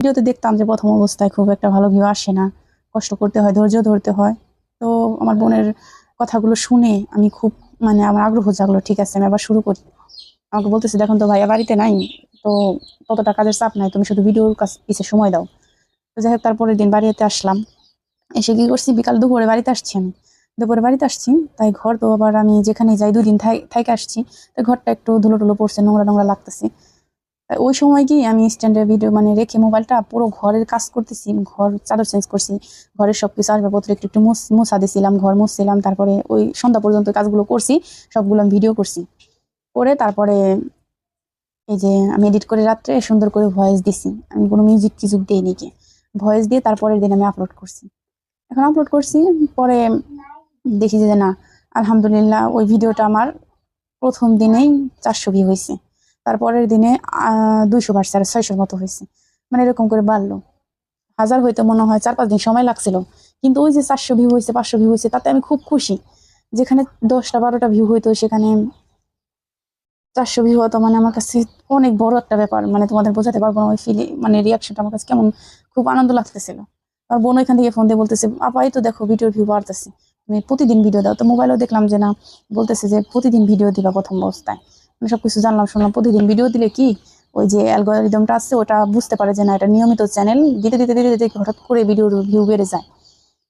ভিডিওতে দেখতাম যে প্রথম অবস্থায় খুব একটা ভালো ভিউ আসে না। কষ্ট করতে হয়, ধৈর্য ধরতে হয়। তো আমার বোনের কথাগুলো শুনে আমি খুব মানে আমার আগ্রহ জাগলো, ঠিক আছে, আমি আবার শুরু করি। আমাকে বলতেছে, দেখুন তো ভাইয়া, বাড়িতে নাই, তো ততটা কাজের চাপ নাই, তুমি শুধু ভিডিওর কাছ পিছিয়ে সময় দাও। তো যাই হোক, তারপরের দিন বাড়িতে আসলাম। এসে কি করছি, বিকাল দুপুরে বাড়িতে আসছি আমি। দুপুরে বাড়িতে আসছি, তাই ঘর তো আবার আমি যেখানে যাই, দুদিন থাই, থাইকে আসছি। তাই ঘরটা একটু ধুলো টুলো পড়ছে নোংরা নোংরা লাগতেছে। ওই সময় কি আমি স্ট্যান্ডের ভিডিও মানে রেখে মোবাইলটা পুরো ঘরের কাজ করতেছি, ঘর চাদর চেঞ্জ করছি, ঘরের সব কিছু আসবাবপত্র একটু একটু মুছ- দিছিলাম, ঘর মুছছিলাম, তারপরে ওই সন্ধ্যা পর্যন্ত কাজগুলো করছি, সবগুলো আমি ভিডিও করছি। করে তারপরে এই যে আমি এডিট করে রাত্রে সুন্দর করে ভয়েস দিছি। আমি কোনো মিউজিক টিউজিক দিই নাকি ভয়েস দিয়ে তারপরের দিন আমি আপলোড করছি। এখন আপলোড করছি, পরে দেখি যে না, আলহামদুলিল্লাহ ওই ভিডিওটা আমার প্রথম দিনেই চারশো ভিউ হয়েছে তারপরের দিনে দুইশো বাড়ছে আর ছয়শোর মতো হয়েছে। মানে এরকম করে বাড়লো। হাজার হইতে মনে হয় চার পাঁচ দিন সময় লাগছিল। কিন্তু ওই যে চারশো ভিউ হয়েছে, পাঁচশো ভিউ হয়েছে, তাতে আমি খুব খুশি। যেখানে দশটা বারোটা ভিউ হইতো, সেখানে চারশো ভিউ হতো মানে আমার কাছে অনেক বড় একটা ব্যাপার। মানে তোমাদের বোঝাতে পারব না ওই ফিলি মানে রিয়াকশনটা আমার কাছে কেমন খুব আনন্দ লাগতেছিল। আর বোন ওইখান থেকে ফোন দিয়ে বলতেছে আপাই তো দেখো ভিডিওর ভিউ বাড়তেছে। তুমি প্রতিদিন ভিডিও দাও। তো মোবাইলেও দেখলাম যে না, বলতেছে যে প্রতিদিন ভিডিও দিবা প্রথম অবস্থায়। মানে সবকিছু জানলাম, শুনলাম, প্রতিদিন ভিডিও দিলে কি ওই যে অ্যালগোরিদমটা আছে, ওটা বুঝতে পারে যে না, এটা নিয়মিত চ্যানেল দিতে দিতে দিতে দিতে হঠাৎ করে ভিডিওর ভিউ বেড়ে যায়।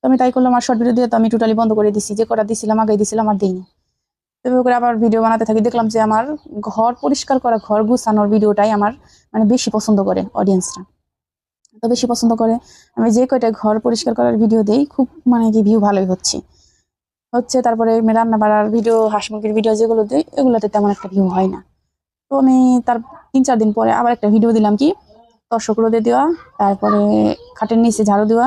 তো আমি তাই করলাম, আর শর্ট ভিডিও দিয়ে তো আমি টোটালি বন্ধ করে দিছি, যে কটা দিছিলাম আগে দিছিলাম, আর দিইনি। এভাবে করে আবার ভিডিও বানাতে থাকি, দেখলাম যে আমার ঘর পরিষ্কার করা, ঘর গুছানোর ভিডিওটাই আমার মানে বেশি পছন্দ করে অডিয়েন্সরা তো বেশি পছন্দ করে, আমি যে কয়টা ঘর পরিষ্কার করার ভিডিও দেই, খুব মানে কি ভিউ ভালোই হচ্ছে। হচ্ছে তারপরে রান্না বাড়ার ভিডিও হাঁস মুরগির ভিডিও যেগুলো দিই, এগুলোতে তেমন একটা ভিউ হয় না। তো আমি তার তিন চার দিন পরে আবার একটা ভিডিও দিলাম কি দর্শক রোদে দেওয়া, তারপরে খাটের নিচে ঝাড়ু দেওয়া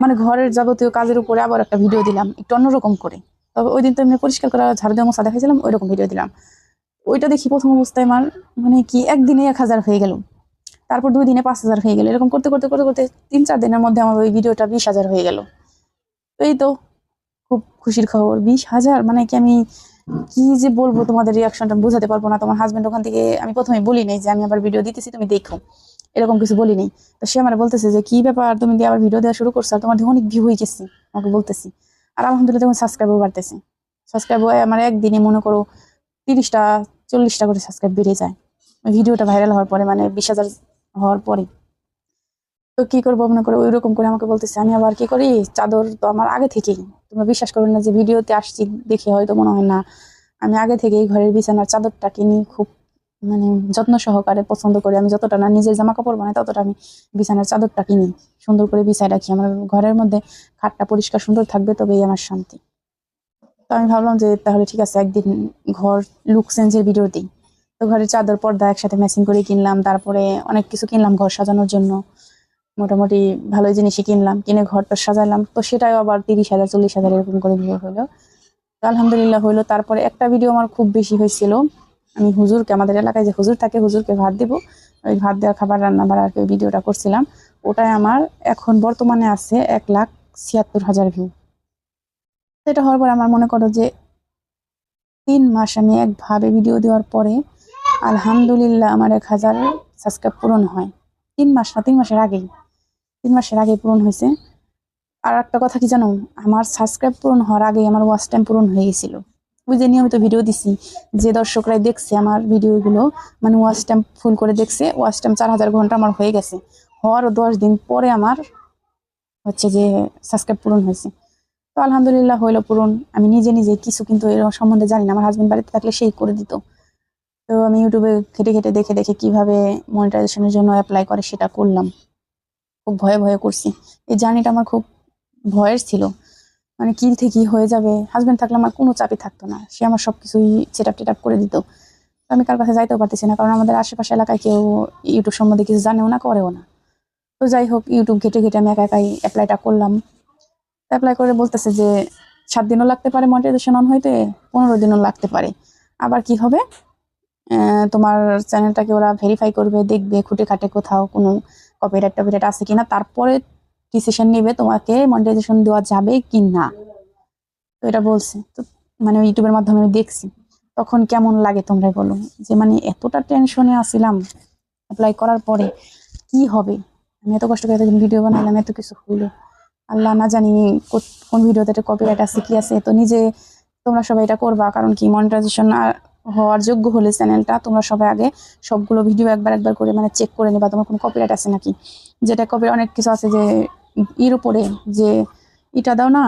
মানে ঘরের যাবতীয় কাজের উপরে আবার একটা ভিডিও দিলাম, একটু অন্যরকম করে। তবে ওই দিন তো এমনি পরিষ্কার করা ঝাড়ু দেওয়া মশা দেখাইছিলাম ওই রকম ভিডিও দিলাম। ওইটা দেখি প্রথম অবস্থায় আমার মানে কি, একদিনে এক হাজার হয়ে গেল। তারপর দুই দিনে পাঁচ হাজার হয়ে গেল। এরকম করতে করতে করতে করতে তিন চার দিনের মধ্যে আমার ওই ভিডিওটা বিশ হাজার হয়ে গেল। এই তো খুব খুশির খবর। বিশ হাজার? মানে কি আমি কি যে বলব তোমাদের রিয়াকশনটা বোঝাতে পারব না। তোমার হাজবেন্ড ওখান থেকে আমি প্রথমে বলি নাই যে আমি আবার ভিডিও দিতেছি, তুমি দেখো। এরকম কিছু বলি নাই। তো সে আমার বলতেছে যে, কি ব্যাপার? তুমি দিয়ে আবার ভিডিও দেওয়া শুরু করছ? তোমার দিয়ে অনেক ভিউ হয়ে গেছে। আমাকে বলতেছি। আর আলহামদুলিল্লাহ তোমার সাবস্ক্রাইবও বাড়তেছে। সাবস্ক্রাইব হয় আমার একদিনে মনে করো তিরিশটা, চল্লিশটা করে সাবস্ক্রাইব বেড়ে যায়। ভিডিওটা ভাইরাল হওয়ার পরে মানে বিশ হাজার হওয়ার পরে। তো কি করব মনে করো ওই রকম করে আমাকে বলতেছে, আমি আবার কি করি? চাদর তো আমার আগে থেকেই। তোমরা বিশ্বাস করবে না যে ভিডিওতে আসছি, দেখে হয়তো মনে হয় না। আমি আগে থেকেই ঘরের বিছানার চাদরটা কিনি খুব মানে যত্ন সহকারে পছন্দ করি। আমি যতটা না নিজের জামা কাপড় বানাই, ততটা আমি বিছানার চাদরটা কিনি। সুন্দর করে বিছায় রাখি। আমার ঘরের মধ্যে খাটটা পরিষ্কার সুন্দর থাকবে, তবেই আমার শান্তি। তো আমি ভাবলাম যে তাহলে ঠিক আছে, একদিন ঘর লুক চেঞ্জের ভিডিও দিই। তো ঘরের চাদর, পর্দা একসাথে ম্যাচিং করে কিনলাম। তারপরে অনেক কিছু কিনলাম ঘর সাজানোর জন্য। মোটামুটি ভালো জিনিসই কিনলাম, কিনে ঘরটা সাজালাম তো সেটাও আবার তিরিশ হাজার, চল্লিশ হাজার এরকম করে ভিডিও হলো। তো আলহামদুলিল্লাহ হইল তারপরে একটা ভিডিও আমার খুব বেশি হয়েছিল। আমি হুজুরকে, আমাদের এলাকায় যে হুজুর থাকে, হুজুরকে ভাত দিব। ওই ভাত দেওয়া খাবার রান্না বাড়ার ওই ভিডিওটা করছিলাম। ওটাই আমার এখন বর্তমানে আছে এক লাখ ছিয়াত্তর হাজার ভিউ সেটা হওয়ার পর আমার মনে করো যে তিন মাস আমি একভাবে ভিডিও দেওয়ার পরে আলহামদুলিল্লাহ আমার এক হাজার সাবস্ক্রাইব পূরণ হয়। তিন মাস না, তিন মাসের আগেই। তিন মাসের আগে পূরণ হয়েছে। আর একটা কথা কি জানো? আমার সাবস্ক্রাইব পূরণ হওয়ার আগে আমার ওয়াচ টাইম পূরণ হয়ে গেছিল। ওই যে নিয়মিত ভিডিও দিছি, যে দর্শকরাই দেখছে আমার ভিডিওগুলো মানে ওয়াচ টাইম ফুল করে দেখছে ওয়াচ টাইম চার হাজার ঘণ্টা আমার হয়ে গেছে। হওয়ারও দশ দিন পরে আমার হচ্ছে যে সাবস্ক্রাইব পূরণ হয়েছে। তো আলহামদুলিল্লাহ হইল পূরণ। আমি নিজে নিজে কিছু কিন্তু এর সম্বন্ধে জানি না। আমার হাজব্যান্ড বাড়িতে থাকলে সেই করে দিত। তো আমি ইউটিউবে ঘেটে ঘেটে দেখে দেখে কীভাবে মনিটাইজেশনের জন্য অ্যাপ্লাই করে সেটা করলাম। খুব ভয়ে ভয়ে করছি। এই জার্নিটা আমার খুব ভয়ের ছিল। মানে কি থেকে হয়ে যাবে? হাজব্যান্ড থাকলে আমার কোনো চাপই থাকতো না। সে আমার সবকিছুই সেট আপ টেট করে দিত। আমি কার কাছে যাইতেও পারতেছি না। কারণ আমাদের আশেপাশে এলাকায় কেউ ইউটিউব সম্বন্ধে কিছু জানেও না, করেও না। তো যাই হোক ইউটিউব ঘেটে ঘেটে আমি একা একাই অ্যাপ্লাইটা করলাম। অ্যাপ্লাই করে বলতেছে যে, সাত দিনও লাগতে পারে মনিটাইজেশন অন হইতে, পনেরো দিনও লাগতে পারে। আবার কি হবে? তোমার চ্যানেলটাকে ওরা ভেরিফাই করবে, দেখবে খুঁটে খাটে কোথাও কোনো কপিরাইট টপিরাইট আছে কিনা, তারপরে ডিসিশন নেবে তোমাকে মনিটাইজেশন দেওয়া যাবে কি না তো এটা বলছে। তো মানে ইউটিউবের মাধ্যমে আমি দেখছি। তখন কেমন লাগে তোমরাই বলো। যে মানে এতটা টেনশনে আসিলাম অ্যাপ্লাই করার পরে কি হবে? আমি এত কষ্ট করে ভিডিও বানাইলাম, এত কিছু হইল আল্লাহ না জানি কোন ভিডিওতে একটা কপিরাইট আছে, কি আছে। তো নিজে তোমরা সবাই এটা করবা, কারণ কি মনিটাইজেশন হওয়ার যোগ্য হলে চ্যানেলটা, তোমরা সবাই আগে সবগুলো ভিডিও একবার একবার করে মানে চেক করে নেবা, তোমার কোনো কপিরাইট আছে নাকি? যেটা কপি অনেক কিছু আছে যে ইর উপরে যে এটা দাও না,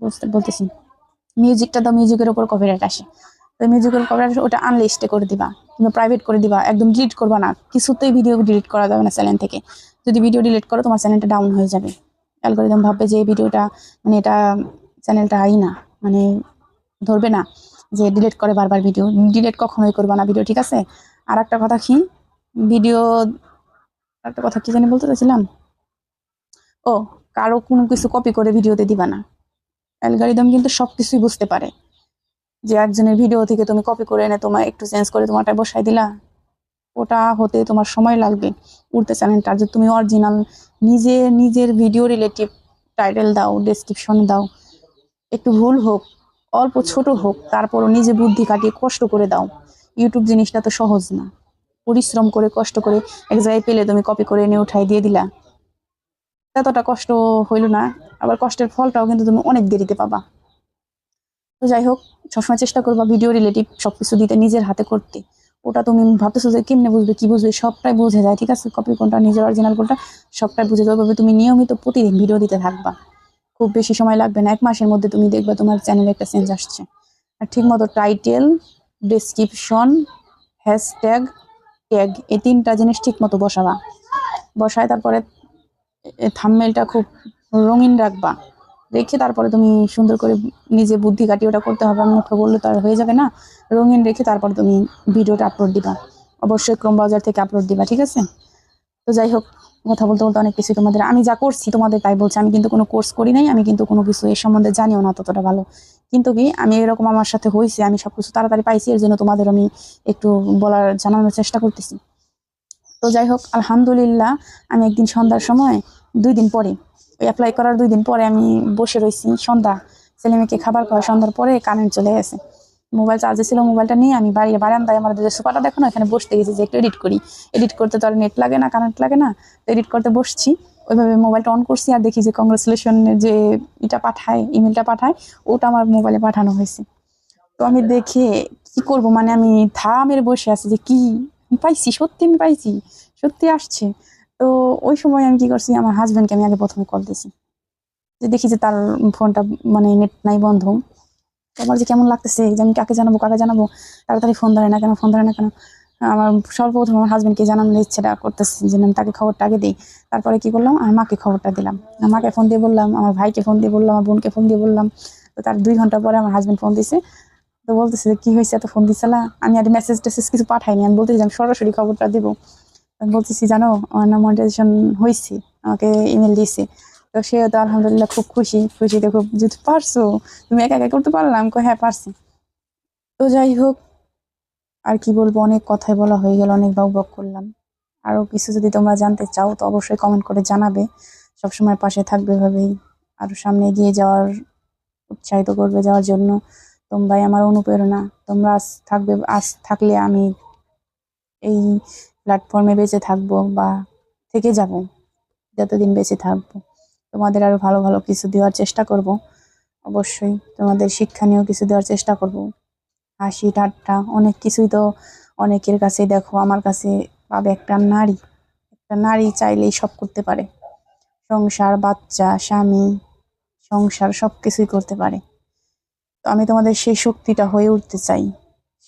বুঝতে, বলতেছি। মিউজিকটা দাও মিউজিকের উপর কপিরাইট আসে। তো মিউজিকের কপিরাইট ওটা আনলিস্টে করে দিবা। কিংবা প্রাইভেট করে দিবা, একদম ডিলিট করবা না। কিছুতেই ভিডিও ডিলিট করা যাবে না চ্যানেল থেকে। যদি ভিডিও ডিলিট করো, তোমার চ্যানেলটা ডাউন হয়ে যাবে। অ্যালগোরিদম ভাববে যে এই ভিডিওটা মানে এটা চ্যানেলটা আই না মানে ধরবে না। যে ডিলিট করে বারবার ভিডিও ডিলিট কখনোই করবা না ভিডিও ঠিক আছে? আর একটা কথা কি? ভিডিও একটা কথা কি জানি বলতে চাইছিলাম? ও, কারও কোনো কিছু কপি করে ভিডিওতে দিবা না। অ্যালগোরিদম কিন্তু সব কিছুই বুঝতে পারে যে একজনের ভিডিও থেকে তুমি কপি করে এনে তোমার একটু চেঞ্জ করে তোমারটা বসাই দিলা। ওটা হতে তোমার সময় লাগবে। উঠতে চ্যানেলটা যে তুমি অরিজিনাল নিজে, নিজের ভিডিও রিলেটিভ টাইটেল দাও ডেসক্রিপশন দাও। একটু ভুল হোক অল্প ছোট হোক, তারপরও নিজে বুদ্ধি কাটিয়ে কষ্ট করে দাও। ইউটিউব জিনিসটা তো সহজ না। পরিশ্রম করে, কষ্ট করে এক জায়গায় পেলে তুমি কপি করে এনে উঠাই দিয়ে দিলা। এতটা কষ্ট হইল না, আবার কষ্টের ফলটাও কিন্তু তুমি অনেক দেরিতে পাবা। তো যাই হোক, সবসময় চেষ্টা করবা ভিডিও রিলেটিভ সবকিছু দিতে, নিজের হাতে করতে। ওটা তুমি ভাবতেছো যে কেমনে বুঝবে, কি বুঝবে, সবটাই বুঝে যায়, ঠিক আছে? কপি কোনটা, নিজের অরিজিনাল কোনটা, সবটাই বুঝে যাবে। তুমি নিয়মিত প্রতিদিন ভিডিও দিতে থাকবা। খুব বেশি সময় লাগবে না। এক মাসের মধ্যে তুমি দেখবে তোমার চ্যানেলে একটা চেঞ্জ আসছে। আর ঠিক মতো টাইটেল ডেসক্রিপশন হ্যাশট্যাগ ট্যাগ এই তিনটা জিনিস ঠিক মতো বসাবা। বসায় তারপরে থাম্মেলটা খুব রঙিন রাখবা। রেখে তারপরে তুমি সুন্দর করে নিজে বুদ্ধি কাটিয়ে ওটা করতে হবে। মুখে বললে তো আর হয়ে যাবে না। রঙিন রেখে তারপর তুমি ভিডিওটা আপলোড দিবা। অবশ্যই ক্রোম ব্রাউজার থেকে আপলোড দিবা, ঠিক আছে? তো যাই হোক কথা বলতে বলতে অনেক কিছু তোমাদের আমি যা করছি তোমাদের তাই বলছি। আমি কিন্তু কোনো কোর্স করি নাই, আমি কিন্তু কোনো কিছু এর সম্বন্ধে জানিও না ততটা ভালো। কিন্তু কি, আমি এরকম আমার সাথে হয়েছে আমি সব কিছু তাড়াতাড়ি পাইছি, এর জন্য তোমাদের আমি একটু বলার, জানানোর চেষ্টা করতেছি। তো যাই হোক, আলহামদুলিল্লাহ, আমি একদিন সন্ধ্যার সময়, দুই দিন পরে, ওই অ্যাপ্লাই করার দুই দিন পরে আমি বসে রয়েছি সন্ধ্যা। ছেলেমেয়েকে খাবার খাওয়া সন্ধ্যার পরে কারেন্ট চলে গেছে। মোবাইল চার্জে ছিল, মোবাইলটা নিয়ে আমি বাড়ি বারান্দায় আমার যে সোফাটা দেখো না এখানে বসতে গেছি যে একটু এডিট করি। এডিট করতে তো আর নেট লাগে না কারেন্ট লাগে না, তো এডিট করতে বসছি। ওইভাবে মোবাইলটা অন করছি আর দেখি যে কংগ্রেচুলেশনের যে এটা পাঠায় ইমেলটা পাঠায়, ওটা আমার মোবাইলে পাঠানো হয়েছে। তো আমি দেখে কি করব? মানে আমি থা মেরে বসে আছি যে কি? পাইছি, সত্যি আমি পাইছি, সত্যি আসছে। তো ওই সময় আমি কি করছি, আমার হাজব্যান্ডকে আমি আগে প্রথমে কল দিয়েছি। যে দেখি যে তার ফোনটা মানে নেট নাই বন্ধ। আমার যে কেমন লাগতেছে? যে আমি কাকে জানাব কাকে জানাব? তাড়াতাড়ি ফোন ধরে না কেন ফোন ধরে না কেন? আমার সর্বপ্রথম আমার হাজব্যান্ডকে জানানোর ইচ্ছেটা করতেছে যে, আমি তাকে খবরটা আগে দিই। তারপরে কি করলাম? আমার মাকে খবরটা দিলাম। আমার মাকে ফোন দিয়ে বললাম, আমার ভাইকে ফোন দিয়ে বললাম, আমার বোনকে ফোন দিয়ে বললাম। তো তার দুই ঘণ্টা পরে আমার হাজব্যান্ড ফোন দিছে। তো বলতেছে যে কী হয়েছে? এত ফোন দিছিলা আমি আর মেসেজ টেসেজ কিছু পাঠাইনি। আমি বলতেছি আমি সরাসরি খবরটা দেবো। আমি বলতেছি, জানো, আমার নাম মনিটাইজেশন হয়েছে আমাকে ইমেল দিয়েছে। তো সে তো আলহামদুলিল্লাহ খুব খুশি খুশিতে খুব যদি পারছ তুমি একা একা করতে পারলাম কই, হ্যাঁ পারছি। তো যাই হোক আর কি বলব অনেক কথাই বলা হয়ে গেল অনেক বক করলাম। আরও কিছু যদি তোমরা জানতে চাও তো অবশ্যই কমেন্ট করে জানাবে। সবসময় পাশে থাকবে এভাবেই আরও সামনে এগিয়ে যাওয়ার উৎসাহিত করবে যাওয়ার জন্য। তোমরাই আমার অনুপ্রেরণা। তোমরা আজ থাকবে আজ থাকলে আমি এই প্ল্যাটফর্মে বেঁচে থাকব বা থেকে যাব যতদিন বেঁচে থাকব। তোমাদের আরও ভালো ভালো কিছু দেওয়ার চেষ্টা করব। অবশ্যই তোমাদের শিক্ষণীয় কিছু দেওয়ার চেষ্টা করব। হাসি, ঠাট্টা, অনেক কিছুই তো অনেকের কাছে দেখো, আমার কাছে পাবে। একটা নারী একটা নারী চাইলেই সব করতে পারে। সংসার, বাচ্চা, স্বামী, সংসার সব কিছুই করতে পারে। তো আমি তোমাদের সেই শক্তিটা হয়ে উঠতে চাই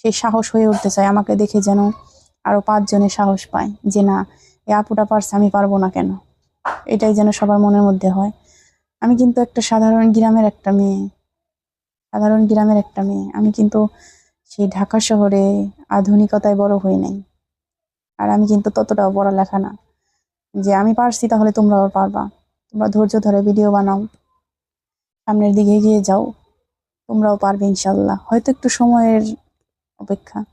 সেই সাহস হয়ে উঠতে চাই, আমাকে দেখে যেন আরও পাঁচজনে সাহস পায় যে না, এ আপুটা পারছে, আমি পারব না কেন? এটাই যেন সবার মনের মধ্যে হয়। আমি কিন্তু একটা সাধারণ গ্রামের একটা মেয়ে। সাধারণ গ্রামের একটা মেয়ে। আমি কিন্তু সেই ঢাকা শহরে আধুনিকতায় বড় হই নাই। আর আমি কিন্তু ততটাও পড়ালেখা না। যে আমি পারছি তাহলে তোমরাও পারবা। তোমরা ধৈর্য ধরে ভিডিও বানাও। সামনের দিকে এগিয়ে যাও। তোমরাও পারবে ইনশাল্লাহ হয়তো একটু সময়ের অপেক্ষা।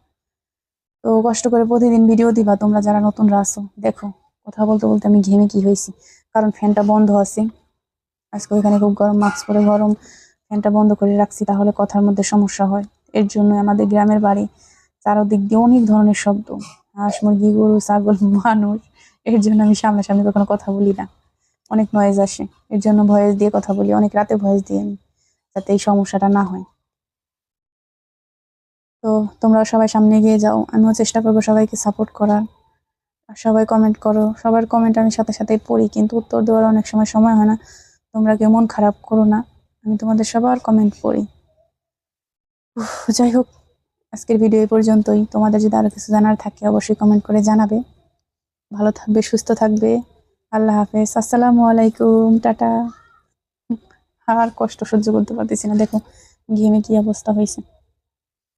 তো কষ্ট করে প্রতিদিন ভিডিও দিবা। তোমরা যারা নতুনরা আছো, দেখো। কথা বলতে বলতে আমি ঘেমে কি হয়েছি? কারণ ফ্যানটা বন্ধ আছে। আজকে ওইখানে খুব গরম মাস্ক পরে গরম, ফ্যানটা বন্ধ করে রাখছি তাহলে কথার মধ্যে সমস্যা হয়। এর জন্য আমাদের গ্রামের বাড়ি চারোদিক দিয়ে অনেক ধরনের শব্দ। হাঁস, মুরগি, গরু, ছাগল, মানুষ, এর জন্য আমি সামনাসামনি কখনো কথা বলি না। অনেক নয়েজ আসে। এর জন্য ভয়েস দিয়ে কথা বলি, অনেক রাতে ভয়েস দিই আমি, যাতে এই সমস্যাটা না হয়। তো তোমরা সবাই সামনে এগিয়ে যাও। আমিও চেষ্টা করব সবাইকে সাপোর্ট করার। আর সবাই কমেন্ট করো। সবার কমেন্ট আমি সাথে সাথে পড়ি, কিন্তু উত্তর দেওয়ার অনেক সময় সময় হয় না। তোমরা কেউ মন খারাপ করো না। আমি তোমাদের সবার কমেন্ট পড়ি। যাই হোক, আজকের ভিডিও এই পর্যন্তই। তোমাদের যদি আরও কিছু জানার থাকে, অবশ্যই কমেন্ট করে জানাবে। ভালো থাকবে, সুস্থ থাকবে। আল্লাহ হাফেজ। আসসালামু আলাইকুম। টাটা। আর কষ্ট সহ্য করতে পারতেছি না। দেখো, ঘেমে কি অবস্থা হয়েছে।